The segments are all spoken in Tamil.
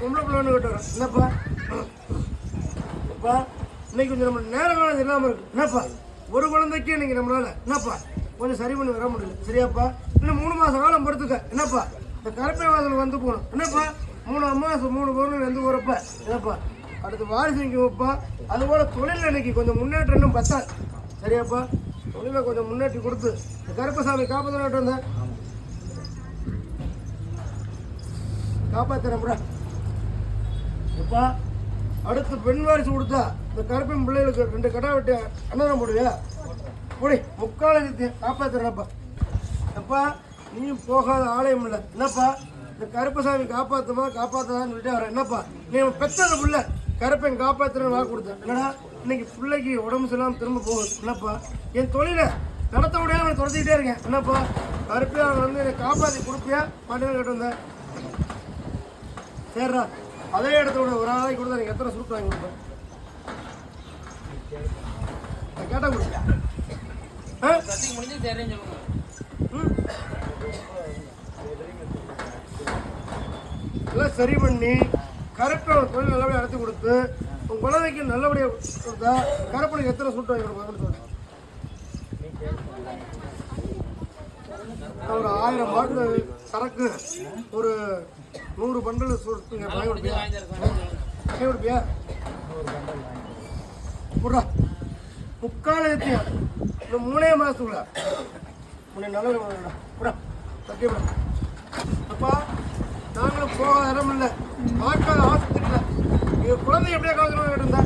பொம்பளை பிள்ளைன்னு கட்டுறோம் என்னப்பா? அப்பா இன்னைக்கு கொஞ்சம் நம்ம நேர காலம் இல்லாமல் இருக்கு. என்னப்பா? ஒரு குழந்தைக்கே இன்னைக்கு நம்மளால என்னப்பா? கொஞ்சம் சரி பண்ணி வர முடியல. சரியாப்பா? இன்னும் மூணு மாதம் காலம் பொறுத்துக்க என்னப்பா? இந்த கருப்பை வாசல் வந்து போகணும். என்னப்பா? மூணு அம்மாசம் மூணு பொருள் வந்து போறப்ப என்னப்பா? அடுத்து வாரிசு வைப்பா. அதுபோல் தொழில் இன்னைக்கு கொஞ்சம் முன்னேற்றம் இன்னும் பத்தாது. சரியாப்பா? தொழிலை கொஞ்சம் முன்னேற்றி கொடுத்து இந்த கருப்பசாமி காப்பாற்ற வந்தேன் காப்பாற்றுறேன் அப்பா அடுத்து பெண் வாரிசு கொடுத்தா இந்த கருப்பின் பிள்ளைகளுக்கு ரெண்டு கடை வெட்டி அன்னதானம் போடுவியா? போடி முக்காலத்தை காப்பாத்துறப்பா அப்பா நீயும் போகாத ஆலயம் இல்லை. என்னப்பா இந்த கருப்பசாமி காப்பாற்றுமா காப்பாற்றுதான்னு சொல்லிட்டு வரேன் என்னப்பா நீ பெற்றது பிள்ளை புள்ள. கருப்பன் வாக்கு கொடுத்தேன். என்னடா இன்னைக்கு பிள்ளைக்கு உடம்பு சரியில்லாமல் திரும்ப போகுது என்னப்பா என் தொழிலை நடத்த முடியாம நான் துரத்திக்கிட்டே இருக்கேன். என்னப்பா கருப்பையா வந்து என்னை காப்பாற்றி கொடுப்பியா? பாட்டு கேட்டு வந்தேன். சரிடா அதே இடத்தோட ஒரு ஆளாய் கொடுத்தா நீங்க எத்தனை சுருட்டு வாங்கி கொடுப்பேன் நான் கேட்டா கொடுப்பியா ஆ? கத்தி முடிஞ்சு ம்? எல்லாம் சரி பண்ணி கரெக்டாக ஒரு தொழில் நல்லபடியாக நடத்தி கொடுத்து உங்க குழந்தைக்கு நல்லபடியாக கொடுத்தா கரப்பனுக்கு எத்தனை சுட்டு வாங்கி கொடுப்பாங்கன்னு சொல்றேன் ஒரு ஆயிரம் பாட்டில் சரக்கு. ஒரு நூறு பண்டல் சுட்டுங்க வாங்கி கொடுப்பியா? வாங்கி தரேன் வாங்கி கொடுப்பியா மூணே மாதத்துக்குள்ள உன்னை நல்ல புடா சத்திய புடா அப்பா நாங்களும் போகாத இடம் இல்லை. பார்க்காத ஆசை இல்லை எங்கள் குழந்தை எப்படியா காலத்தில் இருந்தா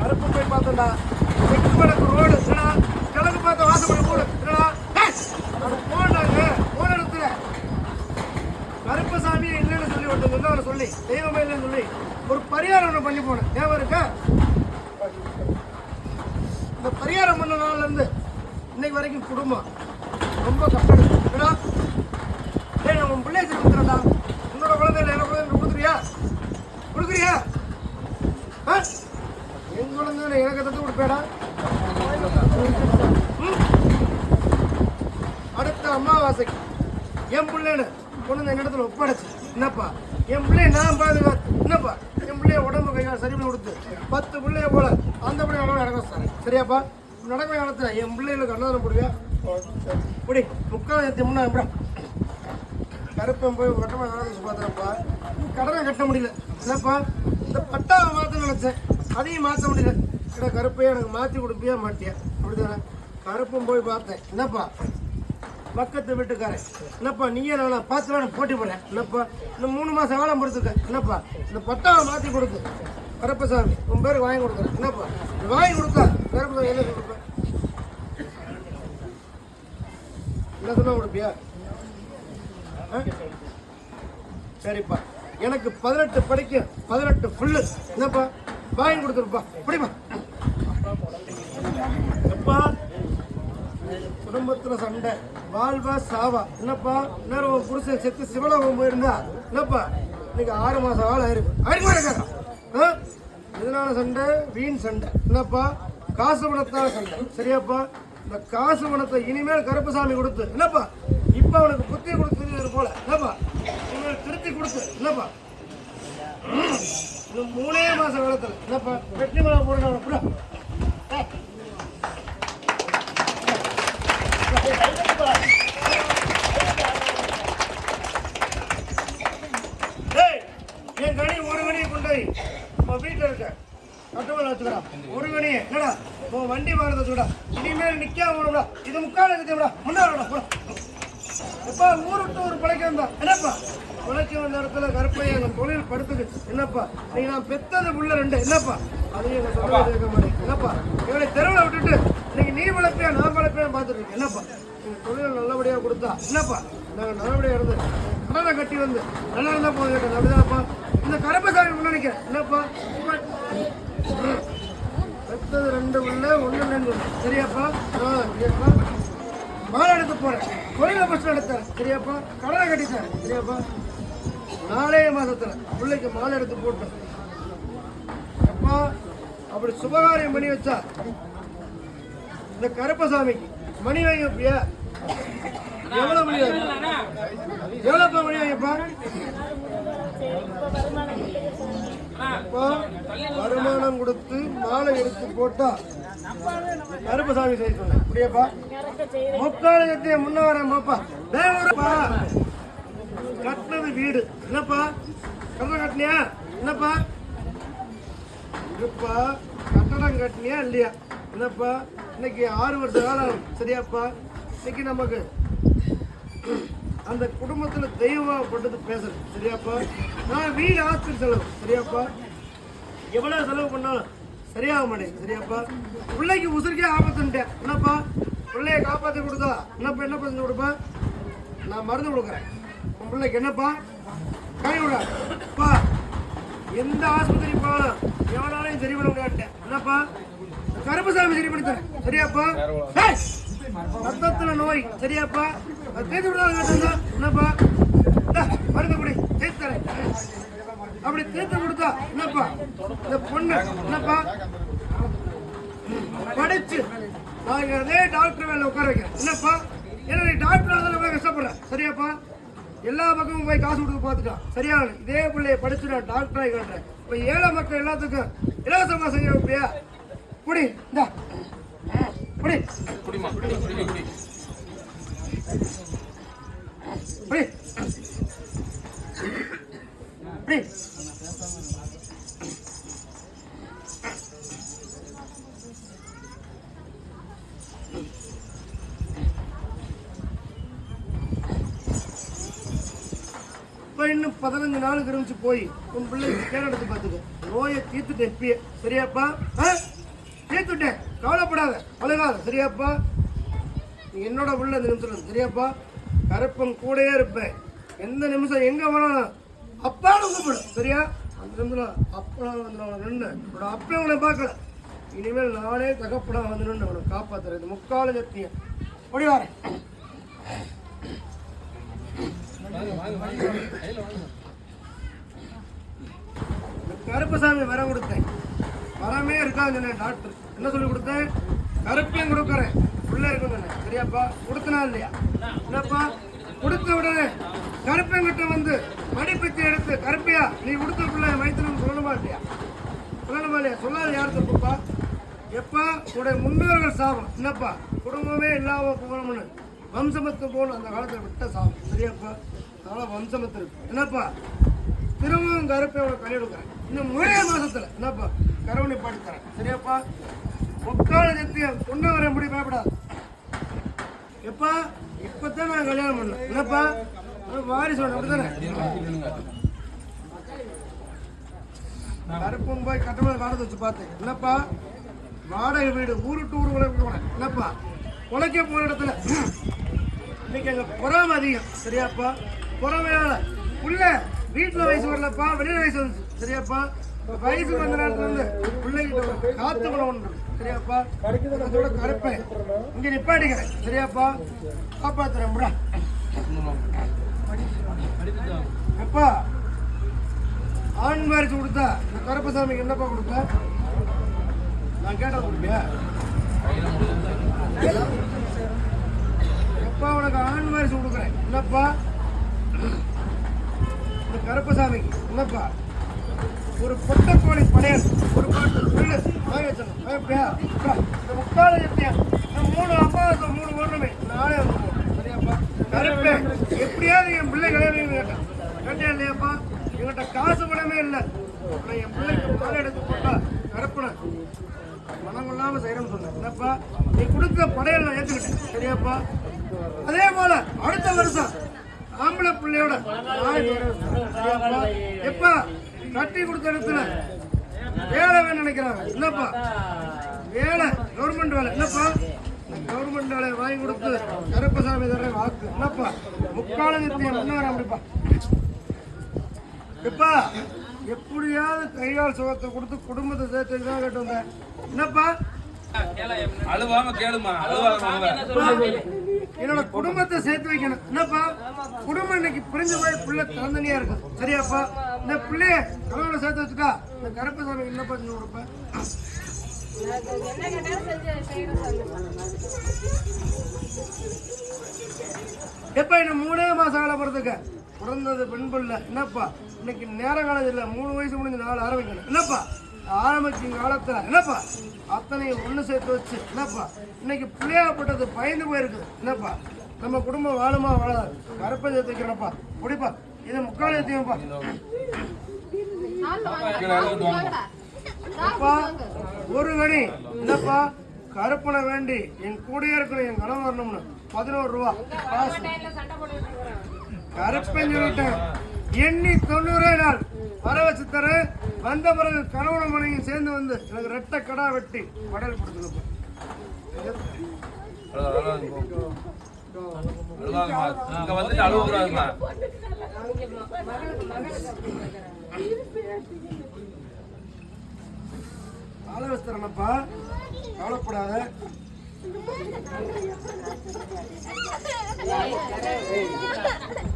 கருப்பு போய் பார்த்தோம்டா தெற்கு வடக்கு ரோடு என்னடா கிழக்கு பார்த்த வாசப்படி போடு என்னடா ஏய், அது போனாங்க போன இடத்துல கருப்பசாமி இல்லைன்னு சொல்லி ஒருத்தர் வந்து அவனை சொல்லி தெய்வமே இல்லைன்னு சொல்லி ஒரு பரிகாரம் ஒன்று பண்ணி போனேன். ஞாபகம் இருக்கா? இந்த பரிகாரம் பண்ண நாள்லேருந்து இன்னைக்கு வரைக்கும் குடும்பம் ரொம்ப கஷ்டம். ஏடா டேய் நான் உன் பிள்ளைய உன்னோட குழந்தை இல்லை என்ன குழந்தை கொடுக்குறியா? கொடுக்குறியா? ஆ? என் குழந்தை எனக்கு தத்து கொடுப்பேடா ம்? அடுத்த அமாவாசைக்கு என் பிள்ளைன்னு கொண்டு வந்து என்னிடத்துல ஒப்படைச்சு. என்னப்பா? என் பிள்ளைய நான் பாதுகாத்து என்னப்பா? என் பிள்ளைய உடம்பு கையால் சரி பண்ணி கொடுத்து பத்து பிள்ளைய போல அந்த பிள்ளைய அளவு நடக்க சார் சரியாப்பா? நடக்க காலத்தில் என் பிள்ளைகளுக்கு அன்னதானம் போடுவியா இப்படி முக்கால் ஏற்றி முன்னா எப்படா கருப்பன் போய் வட்டமாக நடந்து பார்த்துறப்பா கடனை கட்ட முடியல. என்னப்பா? இந்த பட்டாவை மாற்ற நினச்சேன். அதையும் மாற்ற முடியல. கிட்ட கருப்பையே எனக்கு மாற்றி கொடுப்பியா மாட்டியா? அப்படிதானே. கருப்பம் போய் பார்த்தேன். என்னப்பா? பக்கத்து வீட்டுக்காரன். என்னப்பா நீயே நானா பார்த்து நான் போட்டி போனேன் என்னப்பா இந்த மூணு மாசம் காலம் பொறுத்துக்க என்னப்பா இந்த பட்டாவை மாற்றி கொடுத்து கருப்பசாமி உன் பேருக்கு வாங்கி கொடுக்குறேன். என்னப்பா வாங்கி கொடுத்தா கருப்பசாமி என்ன கொடுப்பேன் என்ன சொன்னா கொடுப்பியா? சரிப்பா. எனக்கு பதினெட்டு படிக்க பதினெட்டு ஃபுல்லு என்னப்பா வாங்கி கொடுத்துருப்பா. அப்படிமா எப்பா குடும்பத்துல சண்டை. வாழ்வா சாவா. என்னப்பா? இன்னொரு உன் புருஷன் செத்து சிவலோகம் போயிருந்தா? என்னப்பா? இன்னைக்கு ஆறு மாசம் ஆள் ஆயிருக்கு. ஆயிருக்கு இருக்காரா ஆ? எதனால சண்டை? வீண் சண்டை. என்னப்பா? காசு பணத்தால சண்டை. சரியாப்பா? இந்த காசு பணத்தை இனிமேல் கருப்பசாமி கொடுத்து என்னப்பா? இப்ப அவனுக்கு புத்தி கொடுத்து போல. என்னப்பா? இனிமேல் திருத்தி கொடுத்து என்னப்பா? இந்த மூணே மாச காலத்துல. என்னப்பா? வெற்றி மலை ஆ என் கனி ஒரு கனியை கொண்டு போய் உன் வீட்டில் இருக்க. கட்டுமலை வச்சுக்கிறான் ஒரு கனியை. என்னடா? உன் வண்டி வாங்குறத சொல்டா இனிமேல் நிக்காம போடுடா இது முக்கால் இருக்குடா முன்னாடா போடா. எப்பா ஊர் விட்டு ஒரு பிழைக்க வந்தா. என்னப்பா? பிழைக்க வந்த இடத்துல கருப்பையா எங்க தொழில் படுத்துக்கு என்னப்பா? நீ நான் பெத்தது புள்ள ரெண்டு. என்னப்பா? அதையும் எங்க சொல்ல இருக்க மாட்டேன். என்னப்பா? இவனை தெருவில் விட்டுட்டு இன்னைக்கு நீ வளர்ப்பியா நான் வளர்ப்பியா பார்த்துட்டு என்னப்பா? எங்க தொழில் நல்லபடியா கொடுத்தா. என்னப்பா? நாங்கள் நல்லபடியா இருந்து. கடனை கட்டி வந்து. நல்லா இருந்தா போதும் கேட்டேன். அப்படிதான்ப்பா? இந்த கருப்பசாமி முன்னாடிக்க என்னப்பா? பெத்தது ரெண்டு உள்ள ஒன்று ரெண்டு. சரியாப்பா? சரியாப்பா. மாலை எடுத்து போறேன். கோயில பஸ் எடுத்தேன். சரியாப்பா? கடனை கட்டித்தேன். சரியாப்பா? நாலே மாதத்தில் பிள்ளைக்கு மாலை எடுத்து போட்டோம் அப்பா அப்படி சுபகாரியம் பண்ணி வச்சா இந்த கருப்பசாமிக்கு மணி வாங்கிப்பியா எவ்வளோ மணி வாங்கி எவ்வளோப்பா மணி வாங்கிப்பா வருமானம் கொடுத்து மாலை எடுத்து போட்டா கருப்பசாமி செய்ய சொன்னேன். அப்படியாப்பா? முக்காலத்தை முன்ன வரேன் பாப்பா. தேவரப்பா கட்டினது வீடு. என்னப்பா? கட்டடம் கட்டினியா? என்னப்பா? இருப்பா கட்டடம் கட்டினியா இல்லையா? என்னப்பா? இன்னைக்கு ஆறு வருஷ காலம் சரியாப்பா? இன்னைக்கு நமக்கு அந்த குடும்பத்தில் தெய்வப்பட்டது பேசுறேன் சரியாப்பா? நான் வீடு ஆஸ்பத்திரி செலவு. சரியாப்பா? எவ்வளோ செலவு பண்ணாலும் சரியாக மாட்டேங்குது. சரியாப்பா? பிள்ளைக்கு உசுருக்கே ஆபத்துன்ட்டேன் என்னப்பா? பிள்ளைய காப்பாற்றி கொடுத்தா என்னப்பா என்ன பண்ணி கொடுப்பா? நான் மருந்து கொடுக்குறேன். உன் பிள்ளைக்கு என்னப்பா? கை விடாப்பா எந்த ஆஸ்பத்திரி போனாலும் எவனாலையும் சரி பண்ண முடியாட்டேன் என்னப்பா? கருப்பசாமி சரி பண்ணி தரேன். சரியாப்பா? ரத்தத்தில் நோய். சரியாப்பா? அது தேய்த்து விடாத என்னப்பா? மருந்து குடி. தேய்த்து தரேன். அப்படி தேய்த்து கொடுத்தா என்னப்பா? இந்த பொண்ணு என்னப்பா? படிச்சு. நான் அதே டாக்டர் வேலை உட்கார வைக்கிறேன். என்னப்பா? ஏன்னா நீ டாக்டர் ஆனதால கஷ்டப்படுறேன். சரியாப்பா? எல்லா பக்கமும் போய் காசு கொடுத்து பார்த்துட்டான். சரியான இதே பிள்ளைய படிச்சு நான் டாக்டர் ஆகி காட்டுறேன் இப்போ ஏழை மக்கள் எல்லாத்துக்கும் இலவசமா செய்ய வைப்பியா? புடி இந்தா. புடி புடி புடி இப்போ இன்னும் பதினஞ்சு நாள் கிரமிச்சு போய். உன் பிள்ளைக்கு கேர் எடுத்து பார்த்துக்க. நோயை தீர்த்துட்டேன் இப்பயே சரியாப்பா? ஆ? தீர்த்துட்டேன் கவலைப்படாத. அழுகாத. சரியாப்பா? நீ என்னோட உள்ள இந்த நிமிஷம் சரியாப்பா? கருப்பம் கூடயே இருப்பேன். எந்த நிமிஷம் எங்கே வேணாலும். அப்பான்னு கூப்பிடும் சரியா? அந்த நிமிஷம் அப்பா வந்து நின்று உன்னோட அப்பே உன்னை பார்க்கல. இனிமேல் நானே தகப்படா வந்து நின்று அவனை காப்பாத்துறேன். இது முக்கால சத்தியம். ஓடி வரேன். கருப்பசாமி வரம் கொடுத்தேன். வரமே இருக்கான்னு சொன்னேன் டாக்டர் என்ன சொல்லி கொடுத்தேன்? கருப்பையும் கொடுக்குறேன். உள்ள இருக்கும் சொன்னேன். சரியாப்பா? கொடுத்தனா இல்லையா? என்னப்பா? கொடுத்த உடனே கருப்பங்கிட்ட வந்து மடிப்பத்தி எடுத்து கருப்பையா நீ கொடுத்த பிள்ளை மைத்திரம் சொல்லணுமா இல்லையா? சொல்லணுமா இல்லையா? சொல்லாத யார் தப்புப்பா? எப்பா உடைய முன்னோர்கள் சாபம். என்னப்பா? குடும்பமே இல்லாம போகணும்னு. வம்சமத்து போல் அந்த காலத்தில் விட்ட சாபம் சரியாப்பா அதனால் வம்சமத்து இருக்கு. என்னப்பா? திரும்பவும் கருப்பை உனக்கு கழி கொடுக்குறேன் இன்னும் ஒரே மாதத்தில் என்னப்பா? கருவணி பாடித்தரேன் தரேன். சரியாப்பா? முக்கால நித்தியம் கொண்டு வர முடி பயப்படாது. எப்பா? இப்பத்தான் நான் கல்யாணம் பண்ணேன். என்னப்பா? நான் வாரிசு அப்படித்தானே? கருப்பும் போய் கட்டணம் வாடகை வச்சு பார்த்தேன். என்னப்பா? வாடகை வீடு ஊரு டூர் உழைப்பு என்னப்பா? உழைக்க போகிற இடத்துல. இன்னைக்கு அங்க பொறாம அதிகம். சரியாப்பா? பொறாமையால. உள்ள வீட்டுல வயசு வரலப்பா வெளியில வயசு வந்து சரியாப்பா? வயசு வந்த நேரத்துல இருந்து பிள்ளைகிட்ட ஒரு காத்து குணம் ஒன்று. சரியாப்பா? அதோட கருப்பேன் இங்க நிப்பாட்டிக்கிறேன். சரியாப்பா? காப்பாத்துறேன் முடா. எப்பா? ஆண் வாரிசு கொடுத்தா இந்த கருப்பசாமிக்கு என்னப்பா கொடுப்பேன் நான் கேட்டா கொடுப்பியா அப்பா உனக்கு ஆண் வாரிசு கொடுக்குறேன் என்னப்பா? இந்த கருப்பசாமிக்கு என்னப்பா? ஒரு பொட்டக்கோழி படையல் ஒரு பாட்டு வீடு வாங்கி வச்சிடணும். இந்த முக்கால எப்படியா இந்த மூணு அப்பா மூணு ஓடுறமே நாளே வந்து சரியாப்பா? கருப்பே எப்படியாவது என் பிள்ளை கல்யாணம் கேட்டேன் கேட்டேன் இல்லையாப்பா? என்கிட்ட காசு பணமே இல்லை. என் பிள்ளைக்கு மாலை எடுத்து போட்டா கருப்பனை மனம் கொள்ளாமல் செய்கிறேன்னு சொன்னேன். என்னப்பா? நீ கொடுத்த படையல் நான் ஏற்றுக்கிட்டேன் சரியாப்பா? அதே போல அடுத்த வருஷம் ஆம்பளை பிள்ளையோட எப்பா கட்டி கொடுத்த இடத்துல வேலை வேணும் நினைக்கிறாங்க. என்னப்பா? வேலை கவர்மெண்ட் வேலை. என்னப்பா? கவர்மெண்ட் வேலையை வாங்கி கொடுத்து கருப்பசாமி தர வாக்கு. என்னப்பா? முக்காலங்கத்தையும் முன்னேற முடிப்பா எப்பா எப்படியாவது கையால் சுகத்தை கொடுத்து குடும்பத்தை சேர்த்து தான் கேட்டு வந்தேன். என்னப்பா? அழுவாம கேளுமா அழுவாம என்னோட குடும்பத்தை சேர்த்து வைக்கணும். என்னப்பா? குடும்பம் இன்னைக்கு பிரிஞ்சு போய் பிள்ளை தந்தனியா இருக்கும் சரியாப்பா? இந்த பிள்ளைய கணவனை சேர்த்து வச்சுட்டா இந்த கருப்பு சாமி என்னப்பா செஞ்சு கொடுப்பேன் என்ன எப்ப மூணே மாசம் காலம் போறதுக்கு? பிறந்தது பெண் பிள்ளை. என்னப்பா? இன்னைக்கு நேரம் காலத்தில் இல்லை. மூணு வயசு முடிஞ்ச நாள் ஆரம்பிக்கணும். என்னப்பா? ஆரம்பிக்கும் காலத்தில் என்னப்பா? அத்தனையும் ஒன்று சேர்த்து வச்சு என்னப்பா? இன்னைக்கு பிள்ளையாப்பட்டது பயந்து போயிருக்குது என்னப்பா? நம்ம குடும்பம் வாழுமா வாழாது? கருப்பை சேர்த்துக்கிறப்பா முடிப்பா இது முக்கால் ஏற்றியப்பா அப்பா ஒரு கணி என்னப்பா? கருப்பனை வேண்டி என் கூடயே இருக்கிற என் கணவன் வரணும்னு பதினோரு ரூபா. காசு. சொல்லிட்டேன். எண்ணி தொண்ணூறே நாள். வர வச்சு தரேன் வந்த பிறகு கணவன மனைவியும் சேர்ந்து வந்து எனக்கு ரெட்டை கடா வெட்டி மடல் கொடுத்துருப்பேன் அழுவா, அழுவாங்க. அழுவாங்கம்மா. இங்க வந்துட்டு அழுவக்கூடாதும்மா. அவங்க ம- மகளுக்கு மகளுக்கு கால வச்சுத்தரேனப்பா கவலைப்படாத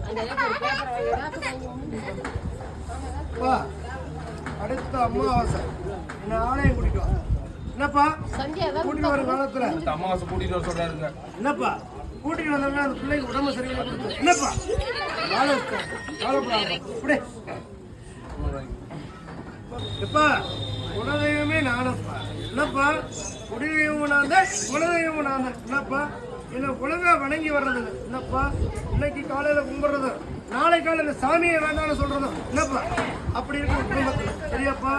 அந்த ஏக்கர் பேப்பர் வாங்கி அப்பா அடுத்த அமாவாசை. என்ன ஆலயம் கூட்டிட்டு வா. என்னப்பா? கூட்டிட்டு வர காலத்துல. இந்த அமாவாசை கூட்டிட்டு வர சொல்றாருங்க. என்னப்பா? கூட்டிட்டு வந்தோம்னா அந்த பிள்ளைக்கு உடம்பு சரியில்லை கொடுத்து. என்னப்பா. கவலைப்படாத எப்பா? குலதெய்வமே நானப்பா. என்னப்பா? குடிதெய்வம் நான் தான் குலதெய்வம் நான் தான் என்னப்பா? என்னை ஒழுங்கா வணங்கி வர்றது என்னப்பா? இன்னைக்கு காலையில கும்பிடுறது. நாளை காலையில சாமியை வேண்டாம்னு சொல்றதும் என்னப்பா? அப்படி இருக்கு குடும்பத்துல சரியாப்பா?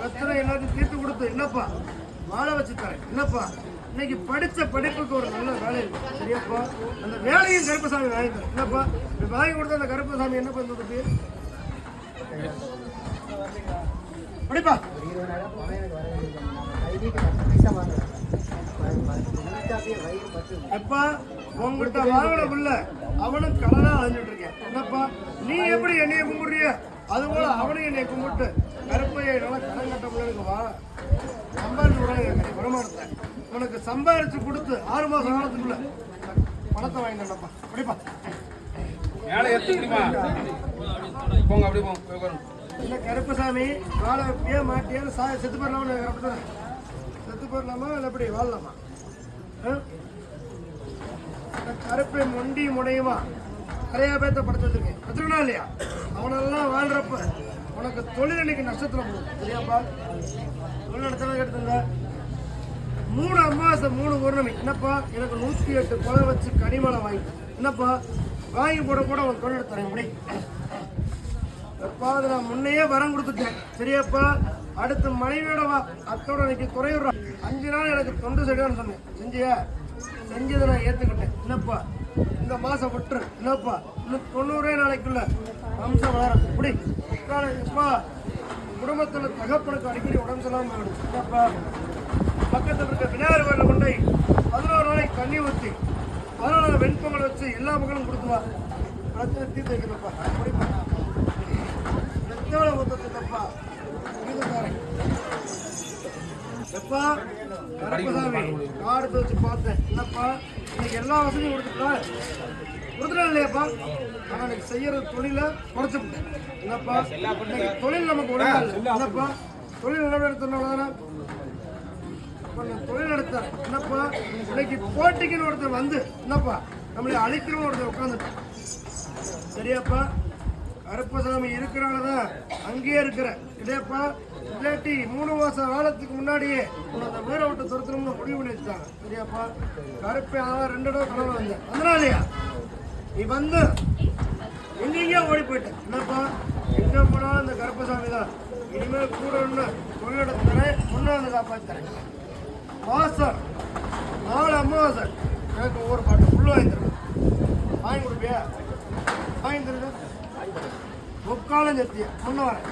பிரச்சனை எல்லாத்தையும் தீர்த்து கொடுத்து என்னப்பா? வாழ வச்சு தரேன். என்னப்பா? இன்னைக்கு படித்த படிப்புக்கு ஒரு நல்ல வேலை இருக்கு. சரியாப்பா? அந்த வேலையும் கருப்பசாமி வாங்கி தரேன். என்னப்பா? இப்படி வாங்கி கொடுத்த அந்த கருப்பசாமி என்ன பண்ணுறது பேர் படிப்பா. எப்பா உங்ககிட்ட வாங்கின புள்ள அவனும் கடனா அழிஞ்சிட்டு இருக்கேன். என்னப்பா நீ எப்படி என்னைய கும்பிடுறிய? அது போல அவனையும் என்னைய கும்பிட்டு கருப்பையை நல்லா கடன் கட்ட பிள்ளைக்கு வா. சம்பாதிச்சு வருமானத்தை. உனக்கு சம்பாதிச்சு கொடுத்து ஆறு மாசம் காலத்துக்குள்ள பணத்தை வாங்கிட்டேன்ப்பா படிப்பா மேலே முடியுமா? போங்க அப்படியே போங்க. இந்த கருப்பசாமி வாழ வைப்பியா மாட்டியான்னு சா செத்து போயிடலாமா செத்து போயிடலாமா இல்லை எப்படி வாழலாமா? கருப்பை மொண்டி முடையுமா நிறைய பேர்த்த படுத்து வச்சிருக்கேன். வச்சிருக்கா இல்லையா? அவனெல்லாம் வாழ்றப்ப உனக்கு தொழில் இன்னைக்கு நஷ்டத்தில் போகும் சரியாப்பா தொழில் நடத்தவே எடுத்துங்க. மூணு அமாவாசை மூணு பௌர்ணமி. என்னப்பா? எனக்கு நூற்றி எட்டு கொலை வச்சு கனிமலை வாங்கி. என்னப்பா? வாங்கி போட கூட உனக்கு தொழில் எடுத்து தரேன் இப்படி எப்பா அது நான் முன்னையே வரம் கொடுத்துட்டேன். சரியாப்பா? அடுத்து மனைவியோட வா அத்தோட இன்னைக்கு குறையுறான் அஞ்சு நாள் எனக்கு தொண்டு சரியான்னு சொன்னேன். செஞ்சியா? செஞ்சதை நான் ஏத்துக்கிட்டேன். என்னப்பா? இந்த மாசம் விட்டுரு. என்னப்பா? இன்னும் தொண்ணூறே நாளைக்குள்ள வம்சம் வளரும். இப்படி எப்பா குடும்பத்தில் தகப்பனுக்கு அடிக்கடி உடம்பு சொல்லாம போயிடும். என்னப்பா? பக்கத்தில் இருக்க விநாயகர் வேலை கொண்டு பதினோரு நாளைக்கு தண்ணி ஊற்றி பதினோரு நாள் வெண்பொங்கல் வச்சு எல்லா மக்களும் கொடுத்துவா பிரச்சனை தீர்த்து வைக்கிறப்பா. அப்படிப்பா எத்தனை தப்பா? எப்பா? கருப்பசாமி காடு வச்சு பார்த்தேன். என்னப்பா இன்னைக்கு எல்லா வசதியும் கொடுத்துட்டேன் கொடுத்துட்டேன் இல்லையாப்பா? ஆனா எனக்கு செய்யற தொழில குறைச்சு விட்டேன் என்னப்பா இன்னைக்கு தொழில் நமக்கு உடனே இல்லை. என்னப்பா தொழில் நடவடிக்கை இப்ப நான் தொழில் நடத்தேன் என்னப்பா இன்னைக்கு போட்டிக்குன்னு ஒருத்தர் வந்து என்னப்பா நம்மளை அழிக்கணும்னு ஒருத்தர் உட்காந்துட்டான் சரியாப்பா கருப்பசாமி இருக்கிறனாலதான் அங்கேயே இருக்கிற இதேப்பா இல்லாட்டி மூணு மாசம் காலத்துக்கு முன்னாடியே உன்னை அந்த வீரை விட்டு துரத்தணும்னு முடிவு பண்ணி வச்சுட்டாங்க. சரியாப்பா? கருப்பை அதான் ரெண்டு தடவை கடவுள் வந்தேன். அதனாலயா? நீ வந்து எங்கெங்கேயோ ஓடி போயிட்டேன் என்னப்பா? எங்க போனா அந்த கருப்பசாமி தான் இனிமேல் கூட ஒன்று கொள்ளெடுத்துறேன் ஒன்று வந்து காப்பாற்றுறேன் மாசம் நாலு அமாவாசை. எனக்கு ஒவ்வொரு பாட்டு ஃபுல்லாக வாங்கி வாங்கி கொடுப்பியா? வாங்கி தருங்க முக்காலம் சத்தியம் முன்ன வரேன்.